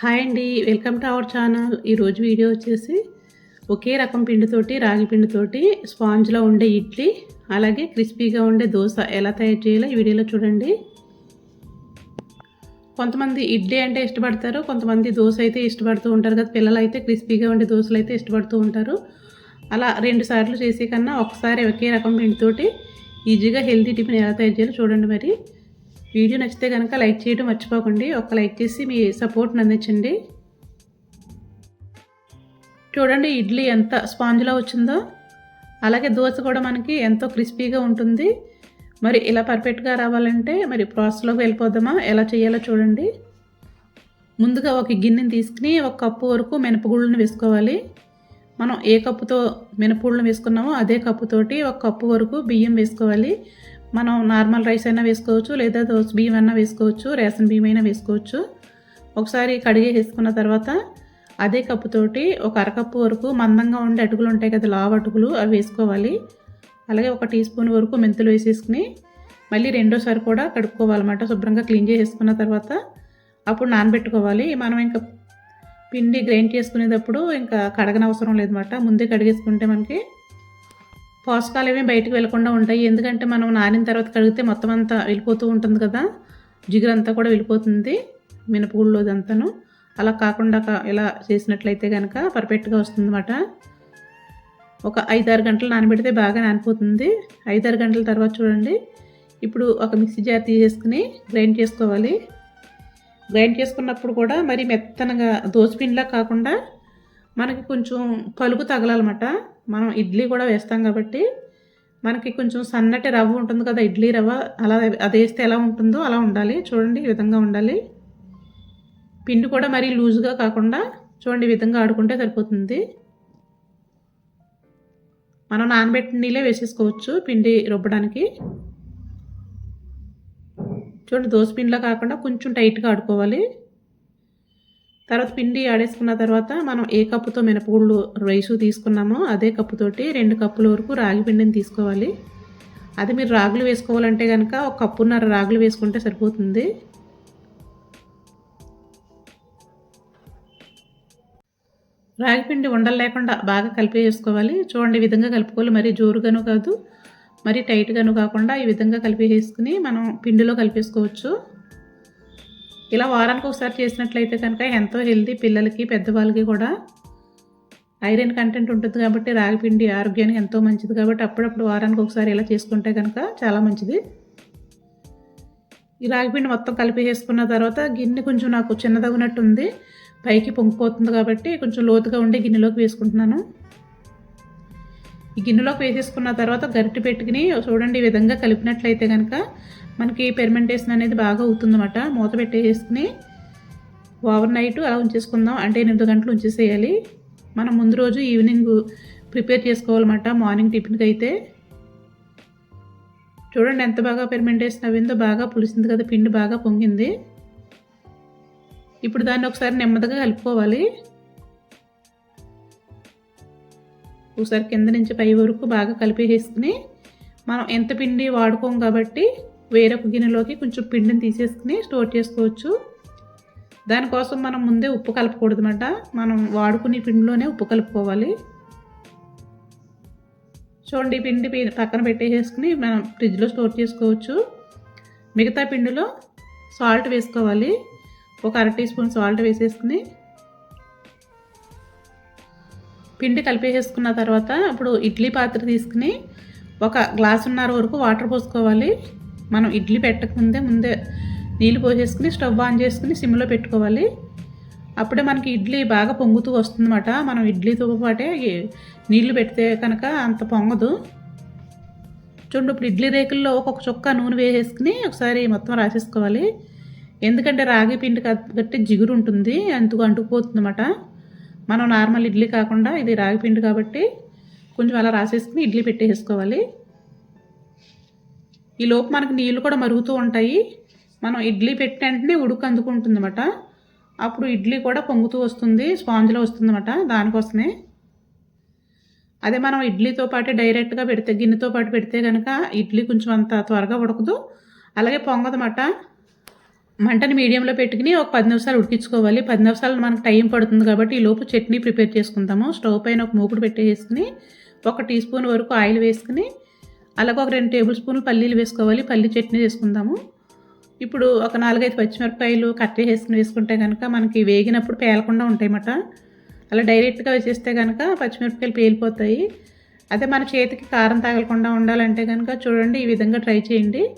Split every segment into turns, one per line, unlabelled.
Hi అండి welcome to our channel. ఈరోజు video వచ్చేసి ఒకే రకం పిండితోటి రాగి పిండితోటి స్పాంజ్లో ఉండే ఇడ్లీ అలాగే క్రిస్పీగా ఉండే దోశ ఎలా తయారు చేయాలో ఈ వీడియోలో చూడండి. కొంతమంది ఇడ్లీ అంటే ఇష్టపడతారు కొంతమంది దోశ అయితే ఇష్టపడుతూ ఉంటారు కదా పిల్లలు అయితే క్రిస్పీగా ఉండే దోశలు అయితే ఇష్టపడుతూ ఉంటారు. అలా రెండు సార్లు చేసే కన్నా ఒకసారి ఒకే రకం పిండితోటి ఈజీగా హెల్తీ టిఫిన్ ఎలా తయారు చేయాలో చూడండి మరి. వీడియో నచ్చితే కనుక లైక్ చేయడం మర్చిపోకండి. ఒక లైక్ చేసి మీ సపోర్ట్ని అందించండి. చూడండి ఇడ్లీ ఎంత స్పాంజ్లా వచ్చిందో. అలాగే దోశ కూడా మనకి ఎంతో క్రిస్పీగా ఉంటుంది. మరి ఇలా పర్ఫెక్ట్గా రావాలంటే మరి ప్రాసెస్లోకి వెళ్ళిపోదామా? ఎలా చేయాలో చూడండి. ముందుగా ఒక గిన్నెని తీసుకుని ఒక కప్పు వరకు మినపగుళ్ళను వేసుకోవాలి. మనం ఏ కప్పుతో మినపగుళ్ళను వేసుకున్నామో అదే కప్పుతోటి ఒక కప్పు వరకు బియ్యం వేసుకోవాలి. మనం నార్మల్ రైస్ అయినా వేసుకోవచ్చు లేదా దోశ బియ్యం అయినా వేసుకోవచ్చు రేషన్ బియ్యం అయినా వేసుకోవచ్చు. ఒకసారి కడిగే వేసుకున్న తర్వాత అదే కప్పుతోటి ఒక అరకప్పు వరకు మందంగా ఉండే అటుకులు ఉంటాయి కదా లావు అటుకులు అవి వేసుకోవాలి. అలాగే ఒక టీ స్పూన్ వరకు మెంతులు వేసేసుకుని మళ్ళీ రెండోసారి కూడా కడుక్కోవాలన్నమాట శుభ్రంగా క్లీన్ చేసేసుకున్న తర్వాత అప్పుడు నానబెట్టుకోవాలి. మనం ఇంకా పిండి గ్రైండ్ చేసుకునేటప్పుడు ఇంకా కడగనవసరం లేదన్నమాట. ముందే కడిగేసుకుంటే మనకి పోషకాలు ఏమీ బయటకు వెళ్ళకుండా ఉంటాయి. ఎందుకంటే మనం నానిన తర్వాత కడిగితే మొత్తం అంతా వెళ్ళిపోతూ ఉంటుంది కదా. జిగురంతా కూడా వెళ్ళిపోతుంది మినపగుళ్ళోదంతాను. అలా కాకుండా ఇలా చేసినట్లయితే కనుక పర్ఫెక్ట్గా వస్తుందన్నమాట. ఒక ఐదారు గంటలు నానబెడితే బాగా నానిపోతుంది. ఐదారు గంటల తర్వాత చూడండి. ఇప్పుడు ఒక మిక్సీ జార్ తీసేసుకుని గ్రైండ్ చేసుకోవాలి. గ్రైండ్ చేసుకున్నప్పుడు కూడా మరి మెత్తనగా దోసపిండిలా కాకుండా మనకి కొంచెం పలుకు తగలాలన్నమాట. మనం ఇడ్లీ కూడా వేస్తాం కాబట్టి మనకి కొంచెం సన్నటి రవ్వ ఉంటుంది కదా ఇడ్లీ రవ్వ. అలా అది వేస్తే ఎలా ఉంటుందో అలా ఉండాలి. చూడండి ఈ విధంగా ఉండాలి. పిండి కూడా మరీ లూజ్గా కాకుండా చూడండి ఈ విధంగా ఆడుకుంటే సరిపోతుంది. మనం నానబెట్టిన నీళ్ళే వేసేసుకోవచ్చు పిండి రుబ్బడానికి. చూడండి దోశ పిండిలా కాకుండా కొంచెం టైట్గా ఆడుకోవాలి. తర్వాత పిండి ఆడేసుకున్న తర్వాత మనం ఏ కప్పుతో మినపగుళ్ళు రైసు తీసుకున్నామో అదే కప్పుతోటి రెండు కప్పుల వరకు రాగి పిండిని తీసుకోవాలి. అది మీరు రాగులు వేసుకోవాలంటే కనుక ఒక కప్పున్నర రాగులు వేసుకుంటే సరిపోతుంది. రాగి పిండి ఉండలు లేకుండా బాగా కలిపి వేసుకోవాలి చూడండి ఈ విధంగా కలుపుకోవాలి. మరీ జోరుగాను కాదు మరీ టైట్గాను కాకుండా ఈ విధంగా కలిపి వేసుకుని మనం పిండిలో కలిపేసుకోవచ్చు. ఇలా వారానికి ఒకసారి చేసినట్లయితే కనుక ఎంతో హెల్తీ పిల్లలకి పెద్దవాళ్ళకి కూడా ఐరన్ కంటెంట్ ఉంటుంది కాబట్టి రాగిపిండి ఆరోగ్యానికి ఎంతో మంచిది. కాబట్టి అప్పుడప్పుడు వారానికి ఒకసారి ఇలా చేసుకుంటే కనుక చాలా మంచిది. ఈ రాగిపిండి మొత్తం కలిపి వేసుకున్న తర్వాత గిన్నె కొంచెం నాకు చిన్నదగినట్టు ఉంది పైకి పొంగిపోతుంది కాబట్టి కొంచెం లోతుగా ఉండే గిన్నెలోకి వేసుకుంటున్నాను. ఈ గిన్నెలోకి వేసేసుకున్న తర్వాత గరిటె పెట్టుకుని చూడండి ఈ విధంగా కలిపినట్లయితే కనుక మనకి పెర్మెంటేషన్ అనేది బాగా అవుతుందన్నమాట. మూత పెట్టేసుకుని ఓవర్ నైట్ అలా ఉంచేసుకుందాం. అంటే ఎనిమిది గంటలు ఉంచేసేయాలి. మనం ముందు రోజు ఈవినింగ్ ప్రిపేర్ చేసుకోవాలన్నమాట. మార్నింగ్ టిఫిన్కి అయితే. చూడండి ఎంత బాగా పెర్మెంటేషన్ అవిందో బాగా పులిసింది కదా పిండి బాగా పొంగింది. ఇప్పుడు దాన్ని ఒకసారి నెమ్మదిగా కలుపుకోవాలి. ఒకసారి కింద నుంచి పై వరకు బాగా కలిపేసుకుని మనం ఎంత పిండి వాడుకోం కాబట్టి వేరొక గిన్నెలోకి కొంచెం పిండిని తీసేసుకుని స్టోర్ చేసుకోవచ్చు. దానికోసం మనం ముందే ఉప్పు కలపకూడదనమాట మనం వాడుకునే పిండిలోనే ఉప్పు కలుపుకోవాలి. చూడండి పిండి పక్కన పెట్టేసుకుని మనం ఫ్రిడ్జ్లో స్టోర్ చేసుకోవచ్చు. మిగతా పిండిలో సాల్ట్ వేసుకోవాలి. ఒక అర టీ స్పూన్ సాల్ట్ వేసేసుకుని పిండి కలిపేసుకున్న తర్వాత ఇప్పుడు ఇడ్లీ పాత్ర తీసుకుని ఒక గ్లాసున్నర వరకు వాటర్ పోసుకోవాలి. మనం ఇడ్లీ పెట్టకముందే ముందే నీళ్ళు పోసేసుకుని స్టవ్ ఆన్ చేసుకుని సిమ్లో పెట్టుకోవాలి. అప్పుడే మనకి ఇడ్లీ బాగా పొంగుతూ వస్తుందన్నమాట. మనం ఇడ్లీతో పాటే నీళ్ళు పెడితే కనుక అంత పొంగదు. చూడండి ఇప్పుడు ఇడ్లీ రేకుల్లో ఒక్కొక్క చుక్క నూనె వేసేసుకుని ఒకసారి మొత్తం రాసేసుకోవాలి. ఎందుకంటే రాగి పిండి కాబట్టి జిగురు ఉంటుంది అందుకు అంటుకుపోతుందన్నమాట. మనం నార్మల్ ఇడ్లీ కాకుండా ఇది రాగి పిండి కాబట్టి కొంచెం అలా రాసేసుకుని ఇడ్లీ పెట్టేసుకోవాలి. ఈ లోపు మనకి నీళ్ళు కూడా మరుగుతూ ఉంటాయి. మనం ఇడ్లీ పెట్టిన వెంటనే ఉడుకు అందుకుంటుందన్నమాట. అప్పుడు ఇడ్లీ కూడా పొంగుతూ వస్తుంది స్పాంజ్లో వస్తుందన్నమాట దానికోసమే. అదే మనం ఇడ్లీతో పాటు డైరెక్ట్గా పెడితే గిన్నెతో పాటు పెడితే కనుక ఇడ్లీ కొంచెం అంత త్వరగా ఉడకదు. అలాగే పొంగదన్నమాట. మంటని మీడియంలో పెట్టుకుని ఒక పది నిమిషాలు ఉడికించుకోవాలి. పది నిమిషాలు మనకు టైం పడుతుంది కాబట్టి ఈ లోపు చట్నీ ప్రిపేర్ చేసుకుందాము. స్టవ్ పైన ఒక మూకుడు పెట్టేసుకుని ఒక టీ స్పూన్ వరకు ఆయిల్ వేసుకుని అలాగే ఒక రెండు టేబుల్ స్పూన్లు పల్లీలు వేసుకోవాలి. పల్లీ చట్నీ చేసుకుందాము. ఇప్పుడు ఒక నాలుగైదు పచ్చిమిరపకాయలు కట్ చేసుకుని వేసుకుంటే కనుక మనకి వేగినప్పుడు పేలకుండా ఉంటాయన్నమాట. అలా డైరెక్ట్గా వేసేస్తే కనుక పచ్చిమిరపకాయలు పేలిపోతాయి. అదే మన చేతికి కారం తగలకుండా ఉండాలంటే కనుక చూడండి ఈ విధంగా ట్రై చేయండి.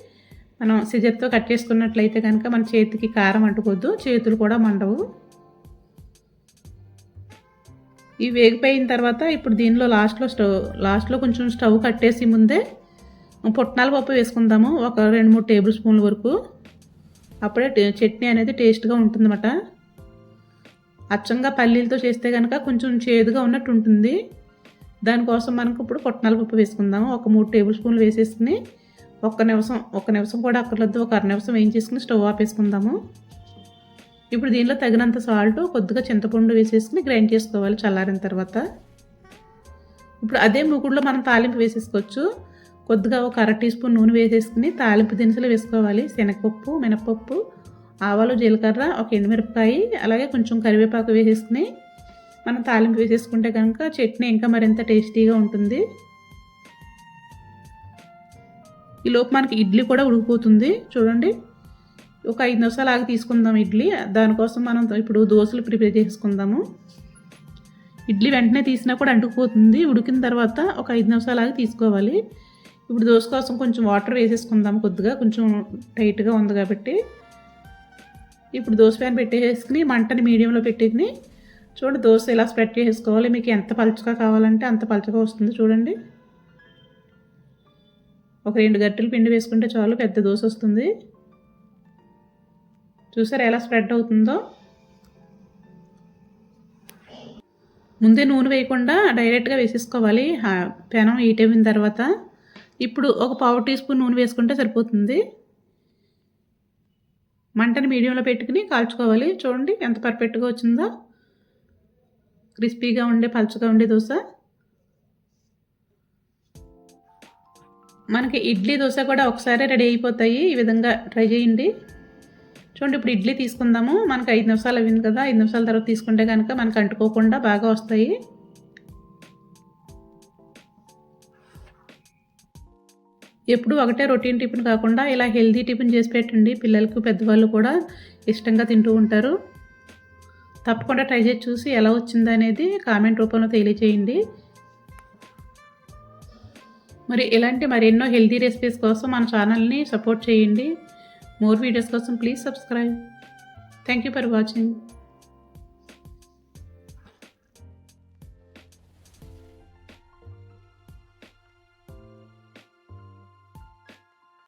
మనం సిజర్తో కట్ చేసుకున్నట్లయితే కనుక మన చేతికి కారం అంటుకోద్దు చేతులు కూడా మండవు. ఇవి వేగిపోయిన తర్వాత ఇప్పుడు దీనిలో లాస్ట్లో స్టవ్ లాస్ట్లో కొంచెం స్టవ్ కట్టేసి ముందే పుట్నాల పప్పు వేసుకుందాము. ఒక రెండు మూడు టేబుల్ స్పూన్ల వరకు. అప్పుడే చట్నీ అనేది టేస్ట్గా ఉంటుందన్నమాట. అచ్చంగా పల్లీలతో చేస్తే కనుక కొంచెం చేదుగా ఉన్నట్టు ఉంటుంది. దానికోసం మనకు ఇప్పుడు పుట్నాల పప్పు వేసుకుందాము. ఒక మూడు టేబుల్ స్పూన్లు వేసేసుకుని ఒక్క నిమిషం ఒక్క నిమిషం కూడా అక్కర్లేదు. ఒక అర నిమిషం వేయించేసుకుని స్టవ్ ఆపేసుకుందాము ఇప్పుడు దీనిలో తగినంత సాల్ట్ కొద్దిగా చింతపండు వేసేసుకుని గ్రైండ్ చేసుకోవాలి చల్లారిన తర్వాత. ఇప్పుడు అదే మూకుడులో మనం తాలింపు వేసేసుకోవచ్చు. కొద్దిగా ఒక అర టీ స్పూన్ నూనె వేసేసుకుని తాలింపు దినుసులు వేసుకోవాలి. శనగపప్పు మినపప్పు ఆవాలు జీలకర్ర ఒక ఎండుమిరపకాయ అలాగే కొంచెం కరివేపాకు వేసేసుకుని మనం తాలింపు వేసేసుకుంటే కనుక చట్నీ ఇంకా మరింత టేస్టీగా ఉంటుంది. ఈ లోపు మనకి ఇడ్లీ కూడా ఉడికిపోతుంది. చూడండి ఒక ఐదు నిమిషాలు ఆగి తీసుకుందాం ఇడ్లీ. దానికోసం మనం ఇప్పుడు దోశలు ప్రిపేర్ చేసుకుందాము. ఇడ్లీ వెంటనే తీసినా కూడా అంటుకుపోతుంది. ఉడికిన తర్వాత ఒక ఐదు నిమిషాలు ఆగి తీసుకోవాలి. ఇప్పుడు దోశ కోసం కొంచెం వాటర్ వేసేసుకుందాం కొద్దిగా. కొంచెం టైట్గా ఉంది కాబట్టి. ఇప్పుడు దోశ ప్యాన్ పెట్టేసుకుని మంటని మీడియంలో పెట్టుకుని చూడండి దోశ ఇలా స్ప్రెడ్ చేసుకోవాలి మీకు ఎంత పలుచగా కావాలంటే అంత పలుచగా వస్తుంది చూడండి. ఒక రెండు గట్టెలు పిండి వేసుకుంటే చాలు పెద్ద దోశ వస్తుంది. చూసారా ఎలా స్ప్రెడ్ అవుతుందో? ముందే నూనె వేయకుండా డైరెక్ట్గా వేసేసుకోవాలి. పెనం హీట్ అయిన తర్వాత ఇప్పుడు ఒక పావు టీ స్పూన్ నూనె వేసుకుంటే సరిపోతుంది. మంటని మీడియంలో పెట్టుకుని కాల్చుకోవాలి. చూడండి ఎంత పర్ఫెక్ట్గా వచ్చిందో. క్రిస్పీగా ఉండే పలుచగా ఉండే దోశ. మనకి ఇడ్లీ దోశ కూడా ఒకసారి రెడీ అయిపోతాయి. ఈ విధంగా ట్రై చేయండి. చూడండి ఇప్పుడు ఇడ్లీ తీసుకుందాము. మనకు ఐదు నిమిషాలు అయింది కదా. ఐదు నిమిషాల తర్వాత తీసుకుంటే కనుక మనకు అంటుకోకుండా బాగా వస్తాయి. ఎప్పుడు ఒకటే రొటీన్ టిఫిన్ కాకుండా ఇలా హెల్దీ టిఫిన్ చేసి పెట్టండి. పిల్లలకు పెద్దవాళ్ళు కూడా ఇష్టంగా తింటూ ఉంటారు. తప్పకుండా ట్రై చేసి చూసి ఎలా వచ్చిందనేది కామెంట్ రూపంలో తెలియచేయండి. మరి ఇలాంటి మరెన్నో హెల్దీ రెసిపీస్ కోసం మన ఛానల్ని సపోర్ట్ చేయండి. మోర్ వీడియోస్ కోసం please subscribe. Thank you for watching.